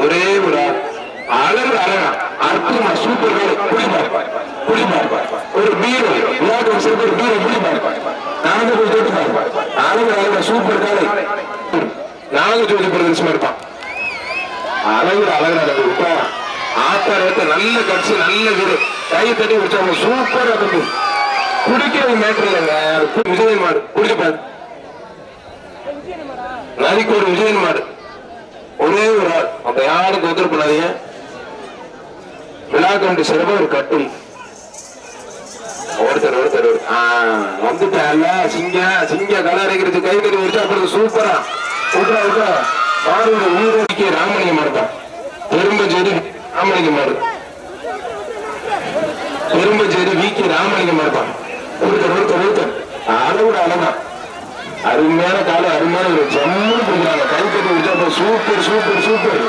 ஒரே ஒரு அழகு அழகா அற்புதமா சூப்பர் வேலை குடிப்பார் குடிப்பார் ஒரு பீரோ விளையாட்டு சேர்த்து ஒரு பீரோ குடிப்பார் நாங்க போய் தொட்டுப்பார் அழகு அழகா சூப்பர் காலை நாங்க ஜோதி பிரதர்சனம் இருப்பான் அழகு அழகா இருப்பா விட்டா ஆத்தாரத்தை நல்ல கட்சி நல்ல வீடு. கை தட்டி குடிச்சாங்க சூப்பரா தம்பி குடிக்கிறது மேட்டர் இல்லைங்க. விஜயன் மாடு. குடிச்சு பாரு. நதிக்கு ஒரு விஜயன் மாடு. ஒரே ஒரு ஆள் அப்ப யாரும் தொந்தரவு பண்ணாதீங்க? விழா கண்டு ஒரு கட்டும். ஒருத்தர் ஒருத்தர் ஒருத்தர். ஆ, சிங்க சிங்க கலை அரைக்கிறது கை கறி வச்சு அப்புறம் சூப்பரா. விட்றா விட்றா மாடு ஊரோடிக்கு ராமலிங்க மாடு தான். பெரும்பச்சேரி ராமலிங்க மாடு. பெரும்பச்சேரி விக்கி ராமலிங்க மாடு ஒருத்தர் ஒருத்தர் ஒருத்தர். அளவுட அளவுதான் அருமையான காலம் அருமையான ஒரு ஜம்மு பிடிக்கிறாங்க கை கட்டி வச்சா சூப்பர் சூப்பர் சூப்பர்.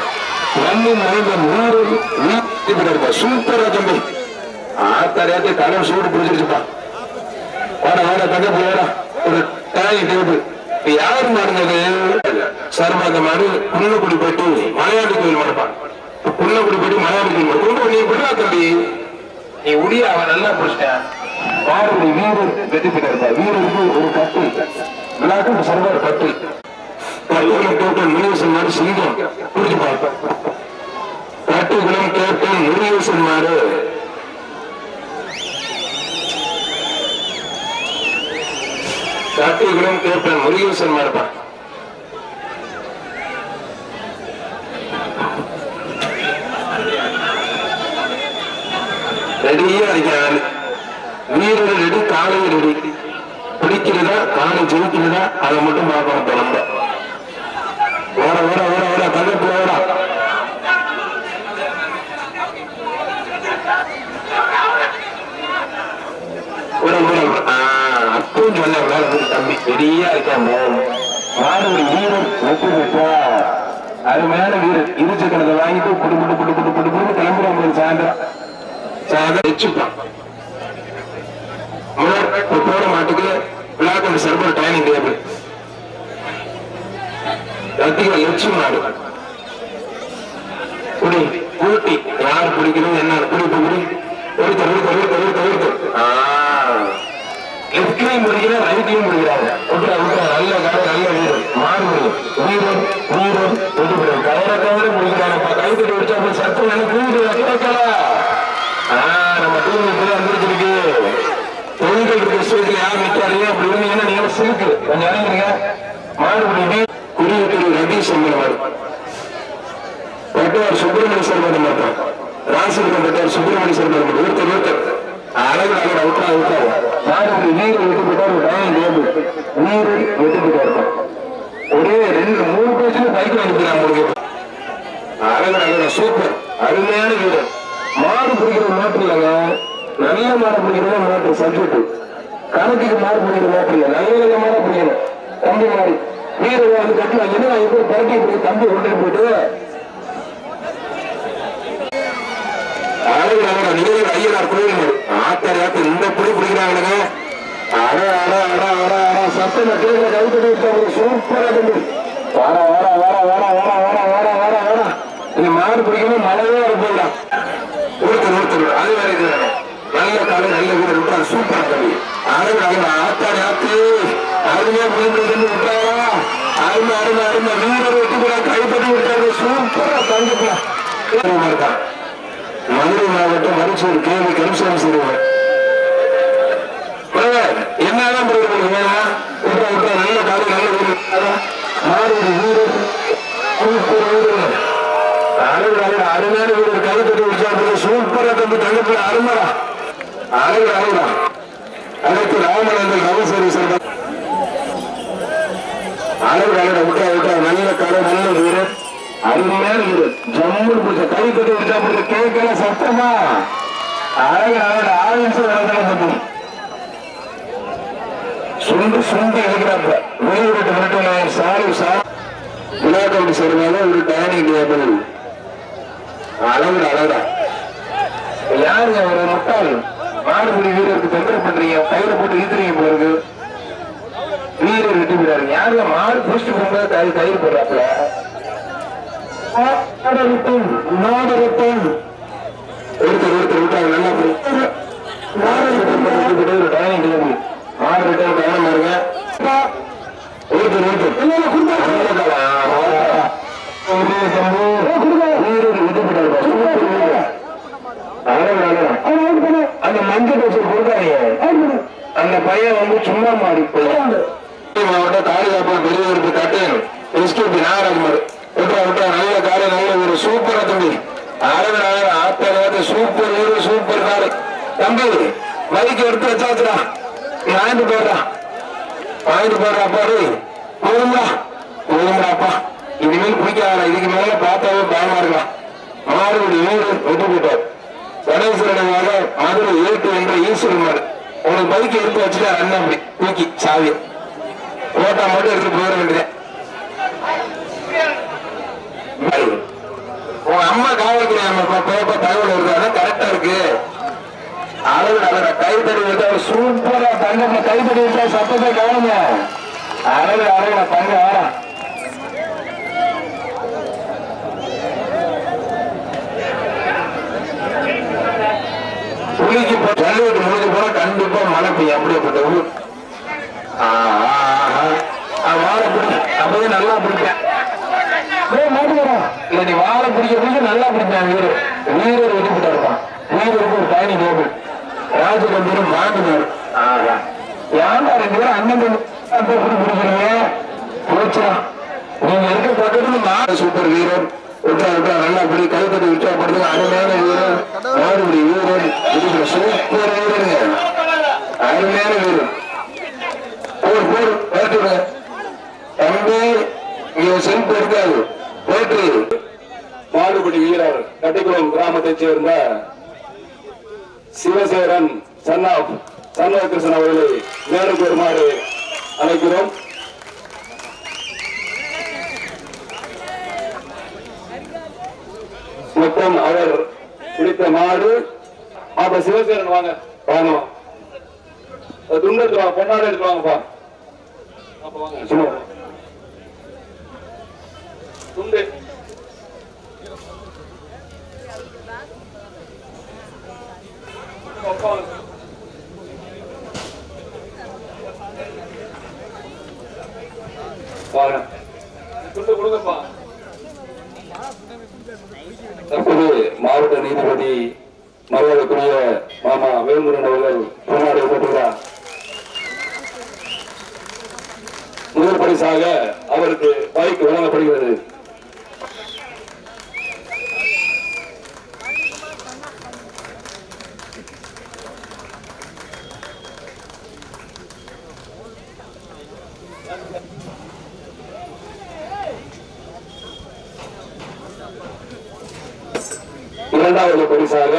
வண்டி மனித நூறு வீட்டு சூப்பரா தம்பி. ஆத்தாரியாத்தே தலை சூடு பிடிச்சிருச்சுப்பா. வாடா வாடா தங்க போடா ஒரு டாய் டேபிள். யாரு மாடுனது சர்வாத மாடு புன்னக்குடி போயிட்டு மலையாளி கோயில் மாடுப்பான் புன்னக்குடி போயிட்டு மலையாளி கோயில் மாடு. கொண்டு நீ விடுறா தம்பி. நீ உடைய அவன் நல்லா பிடிச்சிட்டான். பாரதி வீரர் வெற்றி பெற்றிருப்பா வீரருக்கு ஒரு கட்டு. எல்லாருக்கும் சர்வர் பட்டு. பல்லுகளும் தோட்டம் முனியசன்மார் சிங்கம். புரிஞ்சு பார்ப்பேன் பட்டுகளும் தோட்டம் முனியசன்மார் சாத்திகளும் கேப்டன் முருகேசன் மாறுப்பான் ரெடியே அடிக்கிறான் வீரர் ரெடி காலையில் ரெடி. பிடிக்கிறதா காலை ஜெயிக்கிறதா அதை மட்டும் பார்க்கணும் தொடர்ந்து ஓட ஓட ஓட ஓட தகப்பு ஓட. அப்பவும் சொன்ன தம்பி. பெரிய இருக்கேன் மாடு ஒரு வீரர் வெற்றி அருமையான வீரர் வாங்கிட்டு புடு புடு புடு புடு புடு புடு கிளம்புறாங்க சாயந்தரம். சாயந்தரம் வச்சுப்பான். போட மாட்டுக்கு ஆஃபீஸருக்கு ஒரு ட்ரைனிங் டேபிள் ரத்திகள் எச்சு நாடு குடி கூட்டி யார் குடிக்கிறது என்ன? குடி குடி ஒருத்தர் ஒருத்தர் ஒருத்தர் ஒருத்தர் ஒருத்தர். லெப்ட்லையும் முடிக்கிற ரைட்லையும் முடிக்கிறாங்க ஒன்றா ஒருத்தர் நல்ல கடை நல்ல வீரர் மாறுபடி வீரர் வீரர் ஒதுக்கிறது கவர கவர முடிக்கிறாங்க கைத்தடி வச்சா சத்தம் எனக்கு கூடு வைக்கல நம்ம டூ வீட்டுல இருந்துருக்கு கொஞ்சம் இறங்குறீங்க மாறுபடி குடியிருக்கிற ரவி சம்பளம் பட்டுவார் சுப்பிரமணிய சர்வதம் மாட்டான் ராசிபுரம் பட்டுவார் சுப்பிரமணிய சர்வதம் ஒருத்தர் ஒருத்தர் அழகு அழகு அவுட்டா அவுட்டா மாறுபடி வீரர் ஒரே ரெண்டு மூணு பேச்சுல பைக் வாங்கிக்கிறாங்க உங்களுக்கு அழகு அழகு சூப்பர். அருமையான வீரர். மாடு பிடிக்கிற மாட்டு இல்லைங்க. நல்ல மாடு பிடிக்கிறதா மாட்டு சப்ஜெக்ட். கணக்குக்கு மாறு பிடிக்கிற மாட்டு இல்லை நல்ல பிடிக்கணும் தம்பி மாடு வீரர் வந்து கட்டலாம் என்ன எப்படி பரட்டி போய் தம்பி கொண்டு போயிட்டு அழகு அழகா ஐயனார் கோயில் ஆத்து இந்த புடி பிடிக்கிறாங்க அட அட அட அட அட. சத்தம் கேட்க சூப்பரா தம்பி. வாடா வாடா வாடா வாடா வாடா வாடா வாடா வாடா வாடா. நீ மாடு பிடிக்கணும் மழையே இருப்பா ஒருத்தர் ஒருத்தர். அது வேற நல்ல காலை நல்ல வீடு. விட்டா சூப்பரா தம்பி. அழகு அழகா ஆத்தாடி ஆத்து. அருமையா பிடிக்கிறது விட்டாரா அருமை அருமை அருமை வீரர் வெட்டி கூட கைப்பற்றி விட்டாரு சூப்பரா தங்கப்பா மதுரை மாவட்டம் மருச்சூர் கேவி கருசாமி சிறுவன் என்னதான் பிரதர் பண்ணுங்க விட்டா விட்டா நல்ல காலம் நல்ல வீரர். மாறு வீரர் சூப்பர் வீரர். அழகு அழகு அருமையான வீரர். கை தட்டி சூப்பரா தம்பி தங்கப்பட அருமரா அழகு அழகுடா அடுத்து ராமநாதன் ராமசுவாமி சார் விட்டா விட்டா நல்ல கடை நல்ல வீடு. அருமையான வீடு ஜம்மு பிடிச்ச கை கட்டி விட்டா பிடிச்ச கேட்கல சத்தமா? அழகு ஆயுசு வரதான் சுண்டு சுண்டு இருக்கிறப்ப வெளியூட்டு மட்டும் சாரி சார் விழா கமிட்டி சேர்ந்தாலும் ஒரு டைனிங் டேபிள் அளவுடா அளவுடா யாரு அவர் முட்டாள். மாடுபிடி வீரருக்கு தொந்தரவு பண்றீங்க கயிறு போட்டு இழுத்துறீங்க போல இருக்கு. வீரர் வெட்டி விடாரு யாருங்க? மாடு புடிச்சிட்டு போகும்போது கயிறு கயிறு போடுறாப்புல. நாடகத்தம் நாடகத்தம் ஒருத்தர் ஒருத்தர் விட்டாங்க நல்லா போய் நாடகத்தம் ஒரு டைனிங் டேபிள் ஆறு ரிட்டர் கவனம் இருங்க ஒருத்தர் ஒருத்தர். கட்டையன் எஸ்கேபி விட்டா விட்டா நல்ல காரு நல்ல ஒரு சூப்பரா தம்பி. அழகு ஆத்த ஆத்தரவாத சூப்பர் வீடு சூப்பர் காரு தம்பி மைக்கு எடுத்து வச்சாச்சுடா. நீ வாங்கிட்டு போடுறா வாங்கிட்டு போடுறா பாரு. போதும்டா. போதும்டாப்பா. இனிமேல் பிடிக்காத இதுக்கு மேல பார்த்தாவே பயமா இருக்கலாம் மாறுபடி வீடு விட்டு போட்டார் கணேசனுடைய மதுரை ஏட்டு என்ற ஈஸ்வரன் மாடு உனக்கு பைக் எடுத்து வச்சுட்டா அண்ணன் அப்படி. தூக்கி சாவி. போட்டா மட்டும் எடுத்து போயிட வேண்டியது உங்க அம்மா காவல்துறை நம்ம போப்ப தகவல் இருக்காங்க கரெக்டா இருக்கு. அளவு அளவு கைத்தடி விட்டா சூப்பரா தங்க கைப்படி விட்டா சத்தத்தை கவனிங்க. அளவு அளவு தங்க ஆடா புளிக்கு ஜல்லிக்கட்டு முடிஞ்சு போனா கண்டிப்பா மழை பெய்யும். அப்படியேப்பட்ட ஊர் வாழை பிடி அப்பவே நல்லா பிடிப்பேன் ஏய், மாட்டுக்கிறோம் இல்ல நீ வாழை பிடிக்க பிடிக்க நல்லா பிடிப்பான் வீரர். வீரர் வெடிப்பிட்ட இருப்பான் வீரருக்கு ஒரு பயணி டேபிள் ராஜகம்பீரம் மாண்டுனார் யாரா ஏன்டா ரெண்டு பேரும் அண்ணன் தம்பி பிடிக்கிறீங்க போச்சுடா நீங்க இருக்க பக்கத்துல மாடு சூப்பர் வீரர். விட்டா விட்டா நல்லா பிடி கைத்தட்டி உற்சாகப்படுத்துங்க அருமையான வீரர். மாடுபடி வீரர். இருக்கிற சூப்பர் வீரருங்க. அருமையான வீரர். போர் போர் பேட்டுங்க தம்பி இங்க செல்பு இருக்காது பேட்டு. பாடுபடி வீரர் கட்டிக்குளம் கிராமத்தை சேர்ந்த சிவசேரன் சன்னாப் ஆஃப் கிருஷ்ணன் அவர்களை மேலும் பெறுமாறு அழைக்கிறோம். மொத்தம் அவர் பிடித்த மாடு. அப்ப சிவசேரன் வாங்க. வாங்க. அது துண்டு எடுத்து வாங்க. பொன்னாடு எடுத்து வாங்கப்பா. அப்ப வாங்க. சும்மா. துண்டு. அப்பா துண்டு கொடுங்கப்பா. தற்போது மாவட்ட நீதிபதி மரியாதைக்குரிய மாமா வேல்முருகன் அவர்கள் பொன்னாடை போட்டுகிறார் முதல் பரிசாக அவருக்கு பைக் வழங்கப்படுகிறது. இரண்டாவது பரிசாக